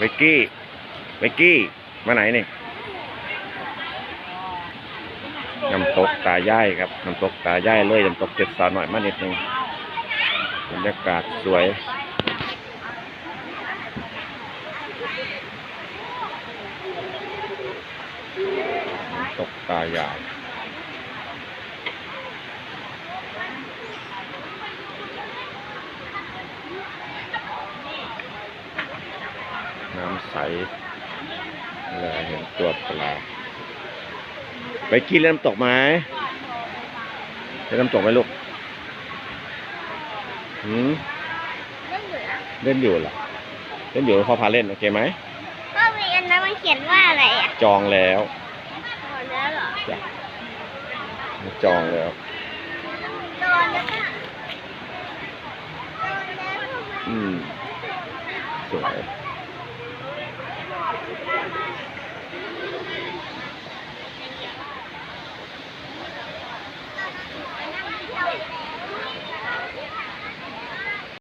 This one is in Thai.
เบกกี้เบกกี้ มาไหนนี่น้ำตกตาย่ายครับน้ำตกตาย่ายเลยน้ำตกเจ็ดสาวหน่อยมานิดนึงบรรยากาศสวยตกตายาย น้ำใสแลเห็นตัวปลาไปกินเล่นน้ำตกไหมเล่นน้ำตกไหมลูกหืมเรื่องเหลือเล่นอยู่เหรอเล่นอยู่พอพาเล่นโอเคไหมก็มีอันนั้นมันเขียนว่าอะไรอะจองแล้วโดนแล้วเหรอจ้ะจองแล้วโดนแล้วก็โดนแล้วทำไมอืมสวยโ